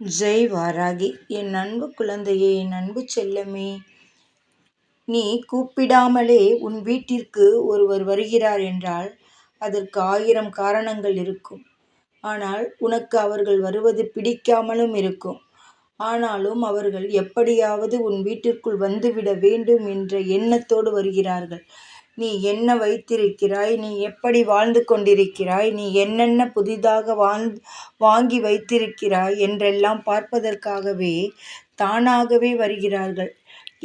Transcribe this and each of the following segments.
ஜெய் வாராகி என் அன்பு குழந்தையே என் அன்பு செல்லமே. நீ கூப்பிடாமலே உன் வீட்டிற்கு ஒருவர் வருகிறார் என்றால் அதற்கு ஆயிரம் காரணங்கள் இருக்கும். ஆனால் உனக்கு அவர்கள் வருவது பிடிக்காமலும் இருக்கும். ஆனாலும் அவர்கள் எப்படியாவது உன் வீட்டிற்குள் வந்துவிட வேண்டும் என்ற எண்ணத்தோடு வருகிறார்கள். நீ என்ன வைத்திருக்கிறாய்? நீ எப்படி வாழ்ந்து கொண்டிருக்கிறாய்? நீ என்னென்ன புதிதாக வாழ் வாங்கி வைத்திருக்கிறாய்? என்றெல்லாம் பார்ப்பதற்காகவே தானாகவே வருகிறார்கள்.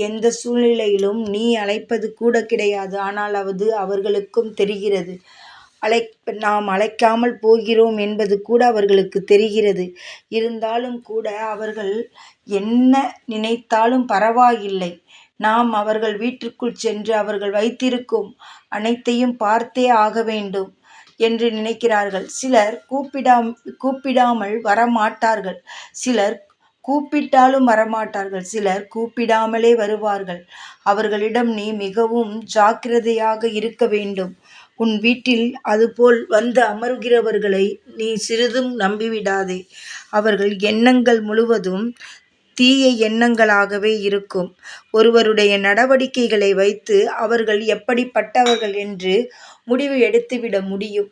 எந்த சூழ்நிலையிலும் நீ அழைப்பது கூட கிடையாது. ஆனால் அது அவர்களுக்கும் தெரிகிறது. அழை நாம் அழைக்காமல் போகிறோம் என்பது கூட அவர்களுக்கு தெரிகிறது. இருந்தாலும் கூட அவர்கள் என்ன நினைத்தாலும் பரவாயில்லை. நாம் அவர்கள் வீட்டிற்குள் சென்று அவர்கள் வைத்திருக்கும் அனைத்தையும் பார்த்தே ஆக வேண்டும் என்று நினைக்கிறார்கள். சிலர் கூப்பிடாம் கூப்பிடாமல் வரமாட்டார்கள். சிலர் கூப்பிட்டாலும் வரமாட்டார்கள். சிலர் கூப்பிடாமலே வருவார்கள். அவர்களிடம் நீ மிகவும் ஜாக்கிரதையாக இருக்க வேண்டும். உன் வீட்டில் அதுபோல் வந்து அமர்கிறவர்களை நீ சிறிதும் நம்பிவிடாதே. அவர்கள் எண்ணங்கள் முழுவதும் தீய எண்ணங்களாகவே இருக்கும். ஒருவருடைய நடவடிக்கைகளை வைத்து அவர்கள் எப்படிப்பட்டவர்கள் என்று முடிவு எடுத்துவிட முடியும்.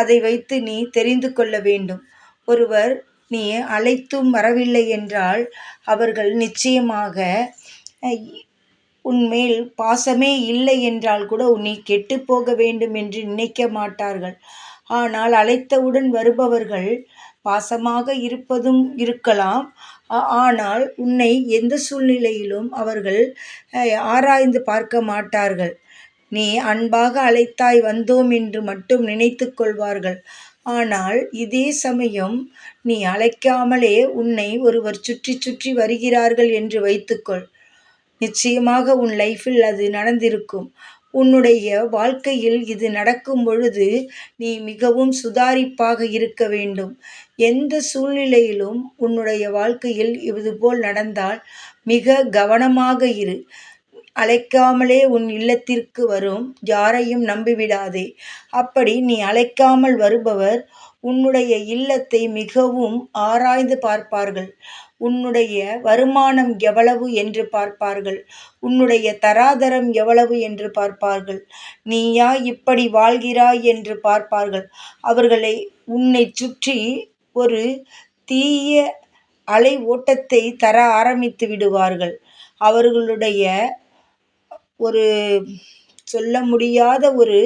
அதை வைத்து நீ தெரிந்து கொள்ள வேண்டும். ஒருவர் நீ அழைத்தும் வரவில்லை என்றால் அவர்கள் நிச்சயமாக உன்மேல் பாசமே இல்லை என்றால் கூட நீ கெட்டுப்போக வேண்டும் என்று நினைக்க மாட்டார்கள். ஆனால் அழைத்தவுடன் வருபவர்கள் பாசமாக இருப்பதும் இருக்கலாம். ஆனால் உன்னை எந்த சூழ்நிலையிலும் அவர்கள் ஆராய்ந்து பார்க்க மாட்டார்கள். நீ அன்பாக அழைத்தாய் வந்தோம் என்று மட்டும் நினைத்து கொள்வார்கள். ஆனால் இதே சமயம் நீ அழைக்காமலே உன்னை ஒருவர் சுற்றி சுற்றி வருகிறார்கள் என்று வைத்துக்கொள். நிச்சயமாக உன் லைஃப்பில் அது நடந்திருக்கும். உன்னுடைய வாழ்க்கையில் இது நடக்கும் பொழுது நீ மிகவும் சுதாரிப்பாக இருக்க வேண்டும். எந்த சூழ்நிலையிலும் உன்னுடைய வாழ்க்கையில் இதுபோல் நடந்தால் மிக கவனமாக இரு. அழைக்காமலே உன் இல்லத்திற்கு வரும் யாரையும் நம்பிவிடாதே. அப்படி நீ அழைக்காமல் வருபவர் உன்னுடைய இல்லத்தை மிகவும் ஆராய்ந்து பார்ப்பார்கள். உன்னுடைய வருமானம் எவ்வளவு என்று பார்ப்பார்கள். உன்னுடைய தராதரம் எவ்வளவு என்று பார்ப்பார்கள். நீயா இப்படி வாழ்கிறாய் என்று பார்ப்பார்கள். அவர்களை உன்னை சுற்றி ஒரு தீய அலை ஓட்டத்தை தர ஆரம்பித்து விடுவார்கள். அவர்களுடைய ஒரு சொல்ல முடியாத ஒரு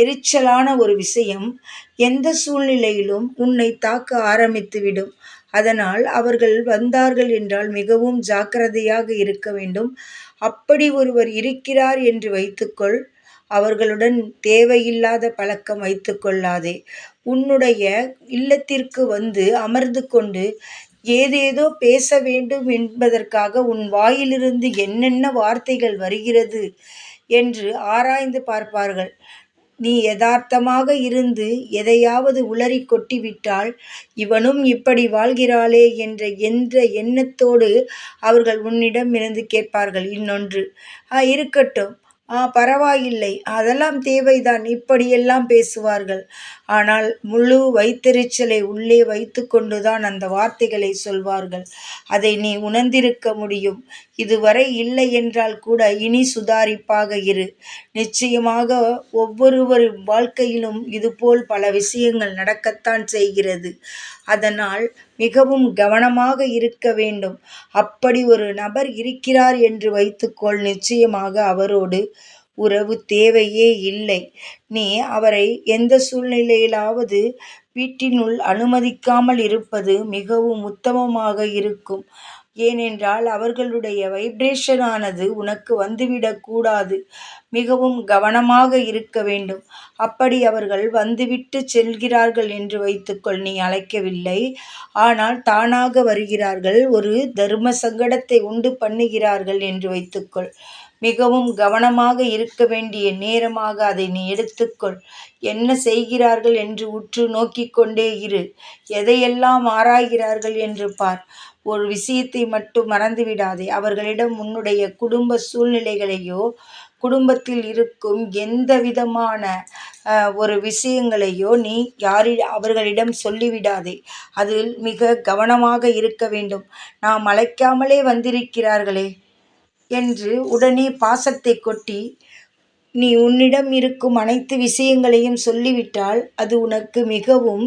எரிச்சலான ஒரு விஷயம் எந்த சூழ்நிலையிலும் உன்னை தாக்க ஆரம்பித்துவிடும். அதனால் அவர்கள் வந்தார்கள் என்றால் மிகவும் ஜாக்கிரதையாக இருக்க வேண்டும். அப்படி ஒருவர் இருக்கிறார் என்று வைத்துக்கொள். அவர்களுடன் தேவையில்லாத பழக்கம் வைத்து கொள்ளாதே. உன்னுடைய இல்லத்திற்கு வந்து அமர்ந்து கொண்டு ஏதேதோ பேச வேண்டும் என்பதற்காக உன் வாயிலிருந்து என்னென்ன வார்த்தைகள் வருகிறது? என்று ஆராய்ந்து பார்ப்பார்கள். நீ யதார்த்தமாக இருந்து எதையாவது உளறி கொட்டிவிட்டால் இவனும் இப்படி வாழ்கிறாளே என்ற என்ற எண்ணத்தோடு அவர்கள் உன்னிடம் இருந்து கேட்பார்கள். இன்னொன்று இருக்கட்டும். ஆ பரவாயில்லை. அதெல்லாம் தேவைதான். இப்படியெல்லாம் பேசுவார்கள். ஆனால் முழு வைத்தெரிச்சலை உள்ளே வைத்து கொண்டுதான் அந்த வார்த்தைகளை சொல்வார்கள். அதை நீ உணர்ந்திருக்க முடியும். இதுவரை இல்லை என்றால் கூட இனி சுதாரிப்பாக இரு. நிச்சயமாக ஒவ்வொருவரின் வாழ்க்கையிலும் இதுபோல் பல விஷயங்கள் நடக்கத்தான் செய்கிறது. அதனால் மிகவும் கவனமாக இருக்க வேண்டும். அப்படி ஒரு நபர் இருக்கிறார் என்று வைத்துக்கொள். நிச்சயமாக அவரோடு உறவு தேவையே இல்லை. நீ அவரை எந்த சூழ்நிலையிலாவது வீட்டினுள் அனுமதிக்காமல் இருப்பது மிகவும் உத்தமமாக இருக்கும். ஏனென்றால் அவர்களுடைய வைப்ரேஷனானது உனக்கு வந்துவிடக்கூடாது மிகவும் கவனமாக இருக்க வேண்டும். அப்படி அவர்கள் வந்துவிட்டு செல்கிறார்கள் என்று வைத்துக்கொள். நீ அழைக்கவில்லை. ஆனால் தானாக வருகிறார்கள். ஒரு தர்ம சங்கடத்தை உண்டு பண்ணுகிறார்கள் என்று வைத்துக்கொள். மிகவும் கவனமாக இருக்க வேண்டிய நேரமாக அதை நீ எடுத்துக்கொள். என்ன செய்கிறார்கள் என்று உற்று நோக்கிக் கொண்டே இரு. எதையெல்லாம் ஆராய்கிறார்கள் என்று பார். ஒரு விஷயத்தை மட்டும் மறந்துவிடாதே அவர்களிடம் உன்னுடைய குடும்ப சூழ்நிலைகளையோ குடும்பத்தில் இருக்கும் எந்த விதமான ஒரு விஷயங்களையோ நீ யாரி அவர்களிடம் சொல்லிவிடாதே. அதில் மிக கவனமாக இருக்க வேண்டும். நாம் அழைக்காமலே வந்திருக்கிறார்களே. என்று உடனே பாசத்தை கொட்டி நீ உன்னிடம் இருக்கும் அனைத்து விஷயங்களையும் சொல்லிவிட்டால் அது உனக்கு மிகவும்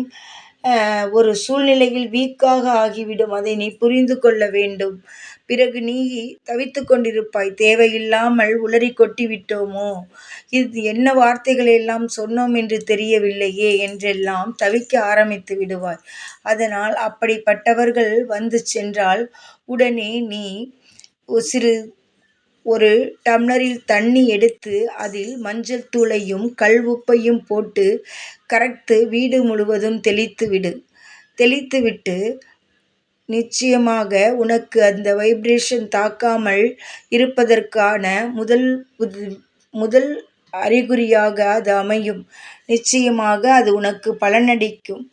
ஒரு சூழ்நிலையில் வீக்காக ஆகிவிடும். அதை நீ புரிந்து கொள்ள வேண்டும். பிறகு நீ தவித்து கொண்டிருப்பாய். தேவையில்லாமல் உளறி கொட்டிவிட்டோமோ? இது என்ன வார்த்தைகளை எல்லாம் சொன்னோம் என்று தெரியவில்லையே என்றெல்லாம் தவிக்க ஆரம்பித்து விடுவாய். அதனால் அப்படிப்பட்டவர்கள் வந்து சென்றால் உடனே நீ சிறு ஒரு டம்ளரில் தண்ணி எடுத்து அதில் மஞ்சள் தூளையும் கல் உப்பையும் போட்டு கரைத்து வீடு முழுவதும் தெளித்து விடு. தெளித்து விட்டு நிச்சயமாக உனக்கு அந்த வைப்ரேஷன் தாக்காமல் இருப்பதற்கான முதல் முதல் அறிகுறியாக அது அமையும். நிச்சயமாக அது உனக்கு பலனடிக்கும்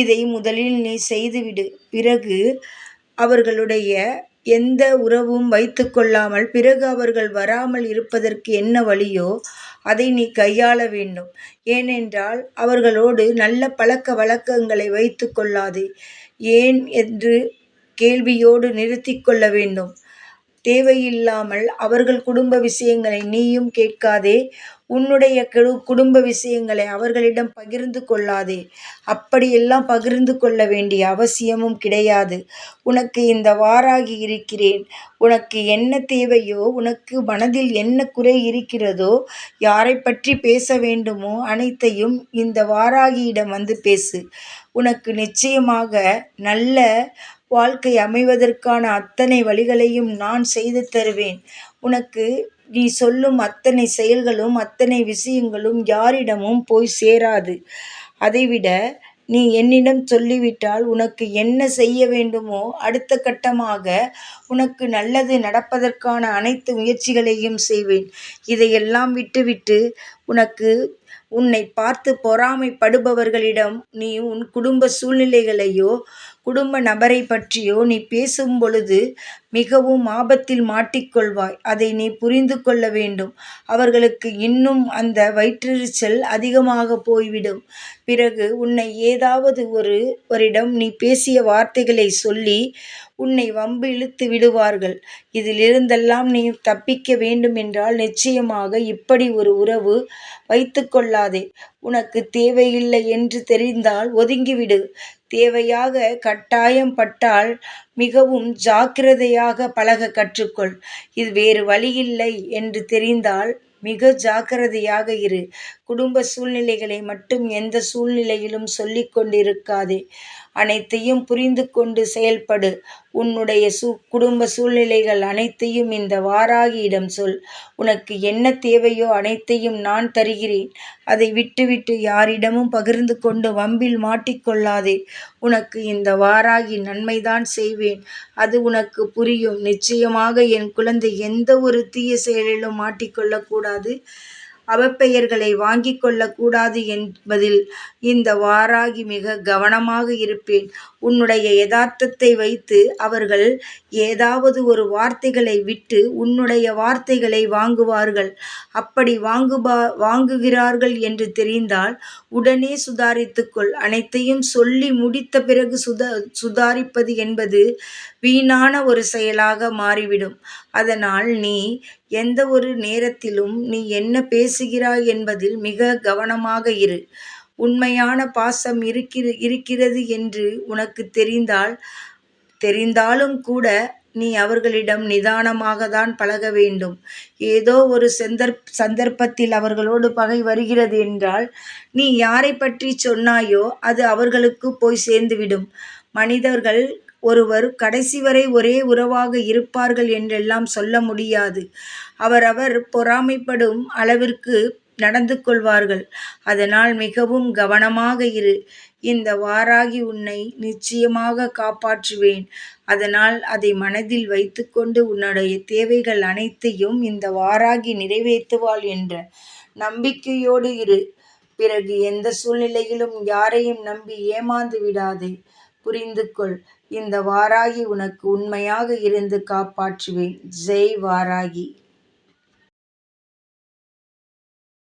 இதை முதலில் நீ செய்துவிடு. பிறகு அவர்களுடைய எந்த உறவும் வைத்து கொள்ளாமல் பிறகு அவர்கள் வராமல் இருப்பதற்கு என்ன வழியோ அதை நீ கையாள வேண்டும். ஏனென்றால் அவர்களோடு நல்ல பழக்க வழக்கங்களை வைத்து கொள்ளாதே. ஏன் என்று கேள்வியோடு நிறுத்தி கொள்ள வேண்டும். தேவையில்லாமல் அவர்கள் குடும்ப விஷயங்களை நீயும் கேட்காதே. உன்னுடைய குடும்ப விஷயங்களை அவர்களிடம் பகிர்ந்து கொள்ளாதே. அப்படியெல்லாம் பகிர்ந்து கொள்ள வேண்டிய அவசியமும் கிடையாது. உனக்கு இந்த வாராகி இருக்கிறேன். உனக்கு என்ன தேவையோ உனக்கு மனதில் என்ன குறை இருக்கிறதோ யாரை பற்றி பேச வேண்டுமோ அனைத்தையும் இந்த வாராகியிடம் வந்து பேசு. உனக்கு நிச்சயமாக நல்ல வாழ்க்கை அமைவதற்கான அத்தனை வழிகளையும் நான் செய்து தருவேன். உனக்கு நீ சொல்லும் அத்தனை செயல்களும் அத்தனை விஷயங்களும் யாரிடமும் போய் சேராது. அதைவிட நீ என்னிடம் சொல்லிவிட்டால் உனக்கு என்ன செய்ய வேண்டுமோ அடுத்த கட்டமாக உனக்கு நல்லது நடப்பதற்கான அனைத்து முயற்சிகளையும் செய்வேன். இதையெல்லாம் விட்டுவிட்டு உனக்கு உன்னை பார்த்து பொறாமைப்படுபவர்களிடம் நீ உன் குடும்ப சூழ்நிலைகளையோ குடும்ப நபரை பற்றியோ நீ பேசும் பொழுது மிகவும் ஆபத்தில் மாட்டிக்கொள்வாய். அதை நீ புரிந்து கொள்ள வேண்டும். அவர்களுக்கு இன்னும் அந்த வயிற்றெரிச்சல் அதிகமாக போய்விடும். பிறகு உன்னை ஏதாவது ஒரு ஒரிடம் நீ பேசிய வார்த்தைகளை சொல்லி உன்னை வம்பு இழுத்து விடுவார்கள். இதிலிருந்தெல்லாம் நீ தப்பிக்க வேண்டும் என்றால் நிச்சயமாக இப்படி ஒரு உறவு வைத்துக்கொள்ளாதே உனக்கு தேவையில்லை என்று தெரிந்தால் ஒதுங்கிவிடு. தேவையாக கட்டாயம் பட்டால் மிகவும் ஜாக்கிரதையாக பழக கற்றுக்கொள். இது வேறு வழியில்லை என்று தெரிந்தால் மிக ஜாக்கிரதையாக இரு. குடும்ப சூழ்நிலைகளை மட்டும் எந்த சூழ்நிலையிலும் சொல்லிக் கொண்டிருக்காதே. அனைத்தையும் புரிந்து கொண்டு செயல்படு. உன்னுடைய சு குடும்ப சூழ்நிலைகள் அனைத்தையும் இந்த வாராகியிடம் சொல். உனக்கு என்ன தேவையோ அனைத்தையும் நான் தருகிறேன். அதை விட்டுவிட்டு யாரிடமும் பகிர்ந்து கொண்டு வம்பில் மாட்டிக்கொள்ளாதே. உனக்கு இந்த வாராகி நன்மைதான் செய்வேன். அது உனக்கு புரியும். நிச்சயமாக என் குழந்தை எந்த ஒரு தீய செயலிலும் மாட்டிக்கொள்ளக்கூடாது. அவப்பெயர்களை வாங்கிக் கொள்ளக்கூடாது என்பதில் இந்த வாராகி மிக கவனமாக இருப்பேன். உன்னுடைய யதார்த்தத்தை வைத்து அவர்கள் ஏதாவது ஒரு வார்த்தைகளை விட்டு உன்னுடைய வார்த்தைகளை வாங்குவார்கள். அப்படி வாங்குபா வாங்குகிறார்கள் என்று தெரிந்தால் உடனே சுதாரித்துக்கொள் அனைத்தையும் சொல்லி முடித்த பிறகு சுதா சுதாரிப்பது என்பது வீணான ஒரு செயலாக மாறிவிடும். அதனால் நீ எந்த ஒரு நேரத்திலும் நீ என்ன பேசுகிறாய் என்பதில் மிக கவனமாக இரு. உண்மையான பாசம் இருக்கிற இருக்கிறது என்று உனக்கு தெரிந்தால் தெரிந்தாலும் கூட நீ அவர்களிடம் நிதானமாக தான் பழக வேண்டும். ஏதோ ஒரு சந்தர்ப் சந்தர்ப்பத்தில் அவர்களோடு பகை வருகிறது என்றால் நீ யாரை பற்றி சொன்னாயோ அது அவர்களுக்கு போய் சேர்ந்துவிடும். மனிதர்கள் ஒருவர் கடைசி வரை ஒரே உறவாக இருப்பார்கள் என்றெல்லாம் சொல்ல முடியாது. அவரவர் பொறாமைப்படும் அளவிற்கு நடந்து கொள்வார்கள். அதனால் மிகவும் கவனமாக இரு. இந்த வாராகி உன்னை நிச்சயமாக காப்பாற்றுவேன். அதனால் அதை மனதில் வைத்துக்கொண்டு உன்னுடைய தேவைகள் அனைத்தையும் இந்த வாராகி நிறைவேற்றுவாள் என்ற நம்பிக்கையோடு இரு. பிறகு எந்த சூழ்நிலையிலும் யாரையும் நம்பி ஏமாந்து விடாதே. புரிந்து கொள். இந்த வாராகி உனக்கு உண்மையாக இருந்து காப்பாற்றுவேன். ஜெய் வாராகி.